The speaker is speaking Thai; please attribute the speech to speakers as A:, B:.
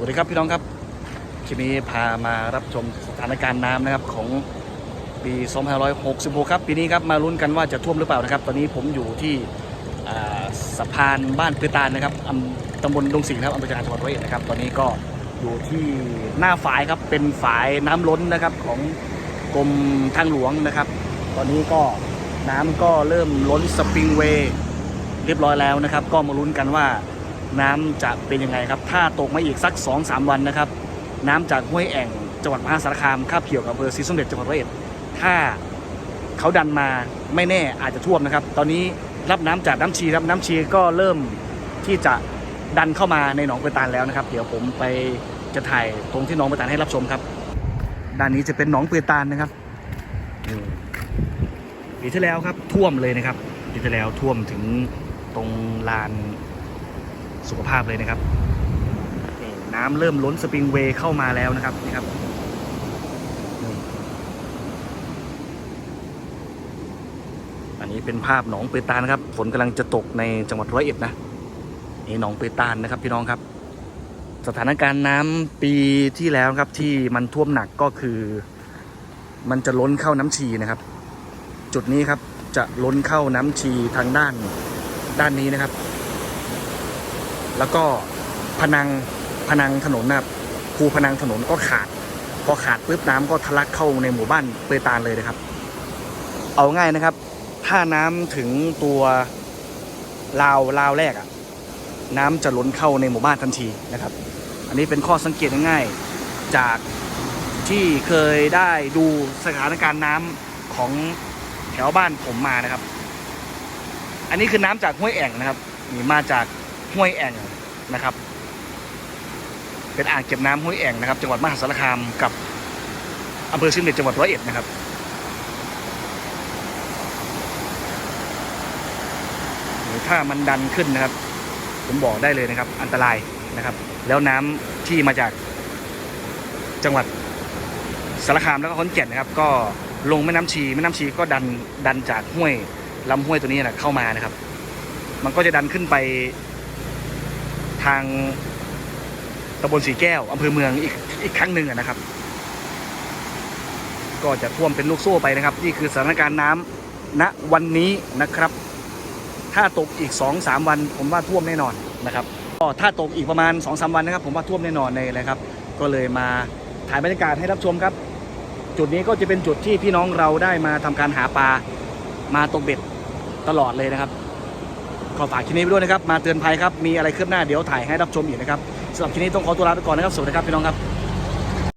A: วัสดีครับพี่น้องครับคลิปนี้พามารับชมสถานการณ์น้ำนะครับของปี 2566 ครับ ปีนี้ครับมาลุ้นกันว่าจะท่วมหรือเปล่านะครับ ตอนนี้ผมอยู่ที่สะพานบ้านพือตานนะครับอำตำบลดงสิงห์ครับอำเภอจางจังหวัดร้อยเอ็ดนะครับ ตอนนี้ก็อยู่ที่หน้าฝายครับเป็นฝายน้ำล้นนะครับของกรมทางหลวงนะครับ ตอนนี้ก็น้ำก็เริ่มล้นสปริงเวย์เรียบร้อยแล้วนะครับ ก็มาลุ้นกันว่า น้ำจะเป็นยังไงครับ ถ้าตกมาอีกสัก 2-3 วันนะครับ น้ำจากห้วยแอ่งจังหวัดมหาสารคามคาบเกี่ยวกับอำเภอศรีสมเด็จจังหวัดร้อยเอ็ดถ้าเขาดันมาไม่แน่อาจจะท่วมนะครับ ตอนนี้รับน้ำจากน้ำชีครับน้ำชีก็เริ่มที่จะดันเข้ามาในหนองเปตานแล้วนะครับ เดี๋ยวผมไปจะถ่ายตรงที่หนองเปตานให้รับชมครับ ด้านนี้จะเป็นหนองเปือตานนะครับปีที่แล้วครับท่วมเลยนะครับปีที่แล้วท่วมถึงตรงลาน สุขภาพเลยนะครับ น้ำเริ่มล้นสปริงเวย์เข้ามาแล้วนะครับนี่ครับอันนี้เป็นภาพหนองเปตานครับฝนกำลังจะตกในจังหวัดร้อยเอ็ดนะนี่หนองเปตานนะครับพี่น้องครับ สถานการณ์น้ำปีที่แล้วครับที่มันท่วมหนักก็คือ มันจะล้นเข้าน้ำชีนะครับ จุดนี้ครับจะล้นเข้าน้ำชีทางด้านด้านนี้นะครับ แล้วก็พนังพนังถนนนะครับคูพนังถนนก็ขาด พอขาดปุ๊บน้ำก็ทะลักเข้าในหมู่บ้านเปยตานเลยนะครับ เอาง่ายนะครับ ถ้าน้ำถึงตัวราวราวแรกอะน้ำจะล้นเข้าในหมู่บ้านทันทีนะครับ อันนี้เป็นข้อสังเกตง่ายๆจากที่เคยได้ดูสถานการณ์น้ำของแถวบ้านผมมานะครับ อันนี้คือน้ำจากห้วยแอ่งนะครับนี่มาจาก ห้วยแอ่งนะครับ เป็นอ่างเก็บน้ำห้วยแอ่งนะครับ จังหวัดมหาสารคามกับอำเภอชิมเด็จจังหวัดร้อยเอ็ดนะครับถ้ามันดันขึ้นนะครับ ผมบอกได้เลยนะครับ อันตรายนะครับ แล้วน้ำที่มาจากจังหวัดสารคามแล้วก็ขอนแก่นนะครับ ก็ลงแม่น้ำชีแม่น้ำชีก็ดันดันจากห้วยลำห้วยตัวนี้นะเข้ามานะครับ มันก็จะดันขึ้นไป ทางตำบลสีแก้วอำเภอเมืองอีกอีกครั้งหนึ่งนะครับ ก็จะท่วมเป็นลูกโซ่ไปนะครับ นี่คือสถานการณ์น้ำณวันนี้นะครับ ถ้าตกอีก 2-3 วัน ผมว่าท่วมแน่นอนนะครับก็ถ้าตกอีกประมาณ 2-3 วันนะครับ ผมว่าท่วมแน่นอนเลยนะครับ ก็เลยมาถ่ายบรรยากาศให้รับชมครับ จุดนี้ก็จะเป็นจุดที่พี่น้องเราได้มาทำการหาปลามาตกเบ็ดตลอดเลยนะครับ ขอฝากคลิปนี้ไปด้วยนะครับ มาเตือนภัยครับ มีอะไรคืบหน้าเดี๋ยวถ่ายให้รับชมอีกนะครับสำหรับคลิปนี้ต้องขอตัวลาไปก่อนนะครับ สวัสดีครับพี่น้องครับ